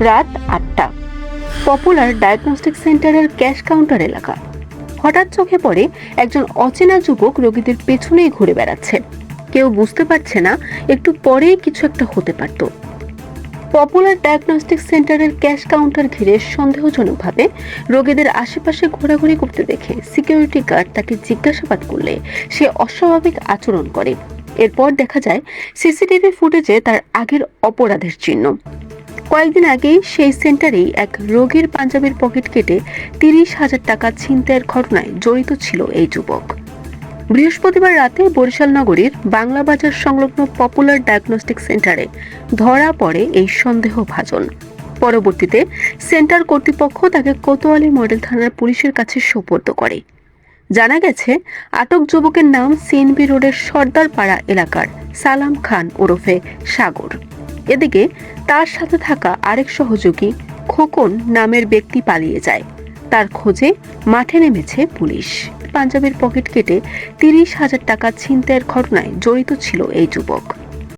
রাত আটটা। Popular diagnostic সেন্টারের ক্যাশ কাউন্টার এলাকা। হঠাৎ চোখে পড়ে একজন অচেনা যুবক রোগীদের পেছনেই ঘুরে বেড়াচ্ছে। কেউ বুঝতে পারছে না, একটু পরেই কিছু একটা হতে পারত। পপুলার ডায়াগনস্টিক সেন্টারের ক্যাশ কাউন্টার ঘিরে সন্দেহজনকভাবে রোগীদের আশেপাশে ঘোরাঘুরি করতে দেখে সিকিউরিটি গার্ড তাকে জিজ্ঞাসাবাদ করলে সে অস্বাভাবিক আচরণ করে। এরপর দেখা যায়, সিসিটিভি ফুটেজে তার আগের অপরাধের চিহ্ন। কয়েকদিন আগেই সেই সেন্টারেই এক রোগীর পাঞ্জাবির পকেট কেটে তিরিশ হাজার টাকা ছিনতাইয়ের ঘটনায় জড়িত ছিল এই যুবক। বৃহস্পতিবার রাতে বরিশাল নগরীর বাংলা বাজার সংলগ্ন পপুলার ডায়াগনস্টিক সেন্টারে ধরা পড়ে এই সন্দেহভাজন। পরবর্তীতে সেন্টার কর্তৃপক্ষ তাকে কোতোয়ালি মডেল থানার পুলিশের কাছে সোপর্দ করে। জানা গেছে, আটক যুবকের নাম সিএনবি রোডের সর্দারপাড়া এলাকার সালাম খান ওরফে সাগর। এদিকে তার সাথে থাকা আরেক সহযোগী খোকন নামের ব্যক্তি পালিয়ে যায়। তার খোঁজে মাঠে নেমেছে পুলিশ। পাঞ্জাবের পকেট কেটে তিরিশ হাজার টাকা ছিনতাইয়ের ঘটনায় জড়িত ছিল এই যুবক।